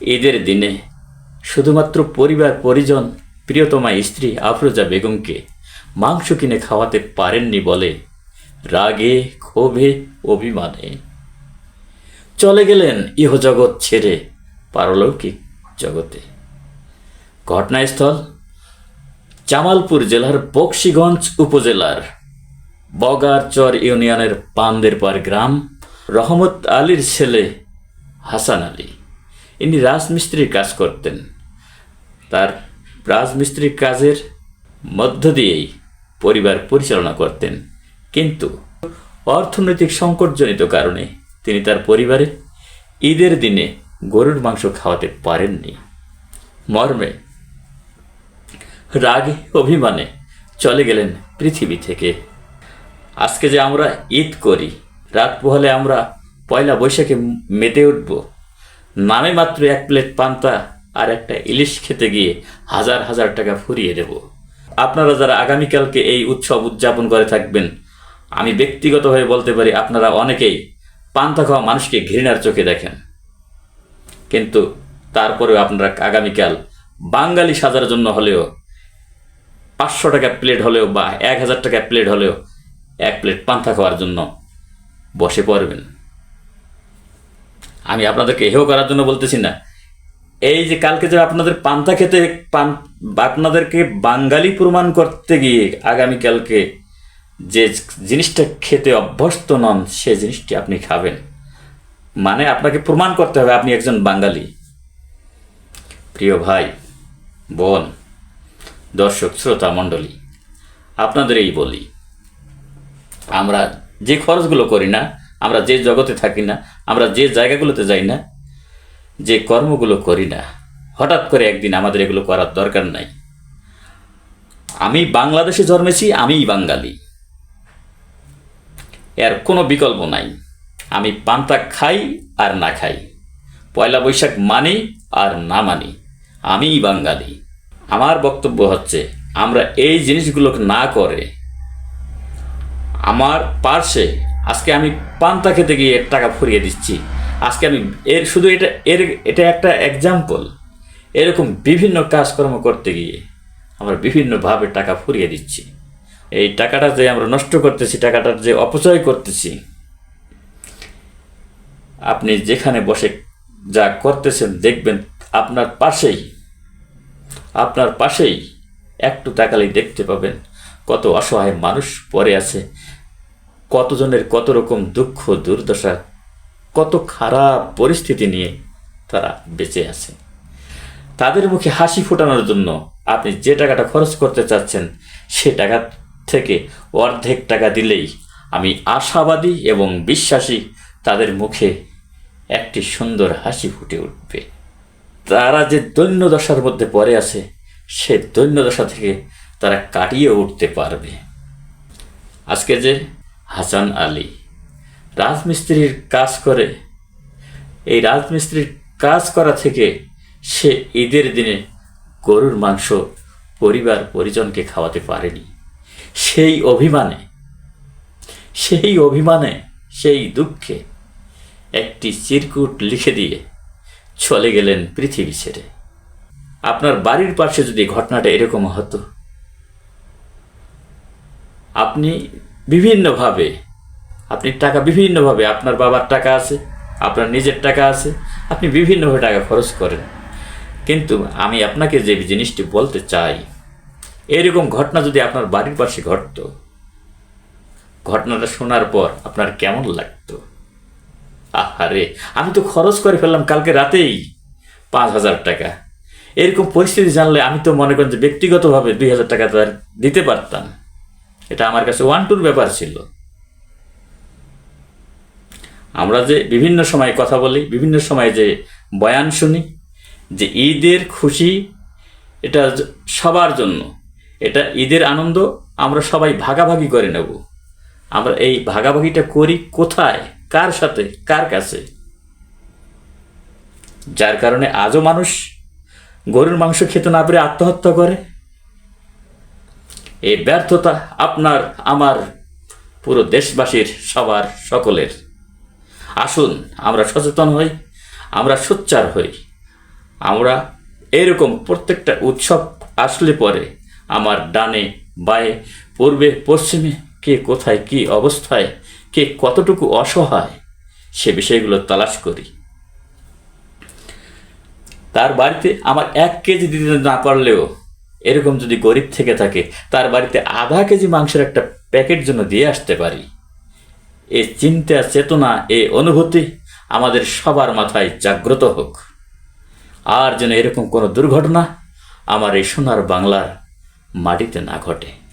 ঈদের দিনে শুধুমাত্র পরিবার, পরিজন, প্রিয়তমা স্ত্রী আফরোজা বেগমকে মাংস কিনে খাওয়াতে পারেননি বলে রাগে, ক্ষোভে, অভিমানে। চলে গেলেন ইহজগৎ ছেড়ে পারলৌকিক জগতে। ঘটনাস্থল জামালপুর জেলার বক্সিগঞ্জ উপজেলার বগারচর ইউনিয়নের পান্দেরপাড় গ্রাম রহমত আলীর ছেলে হাসান আলী। ইনি রাজমিস্ত্রির কাজ করতেন তার রাজমিস্ত্রির কাজের মধ্য দিয়েই পরিবার পরিচালনা করতেন কিন্তু অর্থনৈতিক সংকটজনিত কারণে তিনি তার পরিবারে ঈদের দিনে গরুর মাংস খাওয়াতে পারেননি মর্মে রাগে অভিমানে চলে গেলেন পৃথিবী থেকে আজকে যে আমরা ঈদ করি রাত পোহালে আমরা পয়লা বৈশাখে মেতে উঠব নামে মাত্র এক প্লেট পান্তা আর একটা ইলিশ খেতে গিয়ে হাজার হাজার টাকা ফুরিয়ে দেব। আপনারা যারা আগামীকালকে এই উৎসব উদযাপন করে থাকবেন, আমি ব্যক্তিগতভাবে বলতে পারি আপনারা অনেকেই পান্তা খাওয়া মানুষকে ঘৃণার চোখে দেখেন। কিন্তু তারপরেও আপনারা আগামীকাল বাঙালি সাজার জন্য হলেও, পাঁচশো টাকা প্লেট হলেও বা এক হাজার টাকা প্লেট হলেও এক প্লেট পান্তা খাওয়ার জন্য বসে পড়বেন। আমি আপনাদেরকে হেও করার জন্য বলতেছি না। এই যে কালকে যে আপনাদের পান্তা খেতে পান, আপনাদেরকে বাঙালি প্রমাণ করতে গিয়ে আগামীকালকে যে জিনিসটা খেতে অভ্যস্ত নন, সে জিনিসটি আপনি খাবেন। মানে আপনাকে প্রমাণ করতে হবে আপনি একজন বাঙালি। প্রিয় ভাই, বোন, দর্শক, শ্রোতা, মণ্ডলী আপনাদের এই বলি, আমরা যে খরচগুলো করি না আমরা যে জগতে থাকি না, আমরা যে জায়গাগুলোতে যাই না, যে কর্মগুলো করি না, হঠাৎ করে একদিন আমাদের এগুলো করার দরকার নাই। আমি বাংলাদেশে জন্মেছি, আমিই বাঙালি। এর কোনো বিকল্প নাই। আমি পান্তা খাই আর না খাই। পয়লা বৈশাখ মানি আর না মানি, আমিই বাঙালি। আমার বক্তব্য হচ্ছে, আমরা এই জিনিসগুলোকে না করে, আমার পার্শ্বে আজকে আমি পান্তা খেতে গিয়ে টাকা ফুরিয়ে দিচ্ছি। আজকে আমি এর শুধু এটা, এর, এটা একটা এক্সাম্পল এরকম বিভিন্ন কাজকর্ম করতে গিয়ে আমরা বিভিন্নভাবে টাকা ফুরিয়ে দিচ্ছি। এই টাকাটা যে আমরা নষ্ট করতেছি, টাকাটার যে অপচয় করতেছি, আপনি যেখানে বসে যা করতেছেন দেখবেন আপনার পাশেই আপনার পাশেই একটু তাকালেই দেখতে পাবেন কত অসহায় মানুষ পড়ে আছে। কতজনের কত রকম দুঃখ, দুর্দশা, কত খারাপ পরিস্থিতি নিয়ে তারা বেঁচে আছে। তাদের মুখে হাসি ফোটানোর জন্য আপনি যে টাকাটা খরচ করতে চাচ্ছেন, সে টাকা থেকে অর্ধেক টাকা দিলেই আমি আশাবাদী এবং বিশ্বাসী তাদের মুখে একটি সুন্দর হাসি ফুটে উঠবে। তারা যে দৈন্য দশার মধ্যে পড়ে আছে, সে দৈন্য দশা থেকে তারা কাটিয়ে উঠতে পারবে। আজকে যে হাসান আলী। রাজমিস্ত্রির কাজ করে। এই রাজমিস্ত্রির কাজ করা থেকে সে ঈদের দিনে গরুর মাংস পরিবার পরিজনকে খাওয়াতে পারেনি। সেই অভিমানে সেই অভিমানে, সেই দুঃখে একটি চিরকুট লিখে দিয়ে চলে গেলেন পৃথিবী ছেড়ে। আপনার বাড়ির পাশে যদি ঘটনাটা এরকম হতো, আপনি বিভিন্নভাবে। আপনি টাকা বিভিন্নভাবে, আপনার বাবার টাকা আছে, আপনার নিজের টাকা আছে, আপনি বিভিন্নভাবে টাকা খরচ করেন। কিন্তু আমি আপনাকে যে জিনিসটি বলতে চাই, এরকম ঘটনা যদি আপনার বাড়ির পাশে ঘটতো, ঘটনাটা শোনার পর আপনার কেমন লাগতো? আহারে, আমি তো খরচ করে ফেললাম কালকে রাতেই পাঁচ হাজার টাকা। এরকম পরিস্থিতি জানলে আমি তো মনে করেন যে ব্যক্তিগতভাবে দুই হাজার টাকা দিতে পারতাম। এটা আমার কাছে ওয়ান টুর ব্যাপার ছিল। আমরা যে বিভিন্ন সময় কথা বলি, বিভিন্ন সময় যে বয়ান শুনি, যে ঈদের খুশি, এটা সবার জন্য। এটা ঈদের আনন্দ আমরা সবাই ভাগাভাগি করে নেব। আমরা এই ভাগাভাগিটা করি কোথায়, কার সাথে, কার কাছে? যার কারণে আজও মানুষ গরুর মাংস খেতে না পেরে আত্মহত্যা করে। এই ব্যর্থতা আপনার, আমার, পুরো দেশবাসীর, সবার, সকলের। আসুন, আমরা সচেতন হই, আমরা সোচ্চার হই। আমরা এরকম প্রত্যেকটা উৎসব আসলে পরে আমার ডানে বায়ে, পূর্বে, পশ্চিমে কে কোথায়, কি অবস্থায়, কে কতটুকু অসহায়, সে বিষয়গুলো তালাশ করি। তার বাড়িতে আমার এক কেজি দিতে না পারলেও এরকম যদি গরিব থেকে থাকে, তার বাড়িতে আধা কেজি মাংসের একটা প্যাকেট জন্য দিয়ে আসতে পারি। এ চিন্তা, চেতনা, এ অনুভূতি আমাদের সবার মাথায় জাগ্রত হোক। আর যেন এরকম কোনো দুর্ঘটনা আমার এই সোনার বাংলার মাটিতে না ঘটে।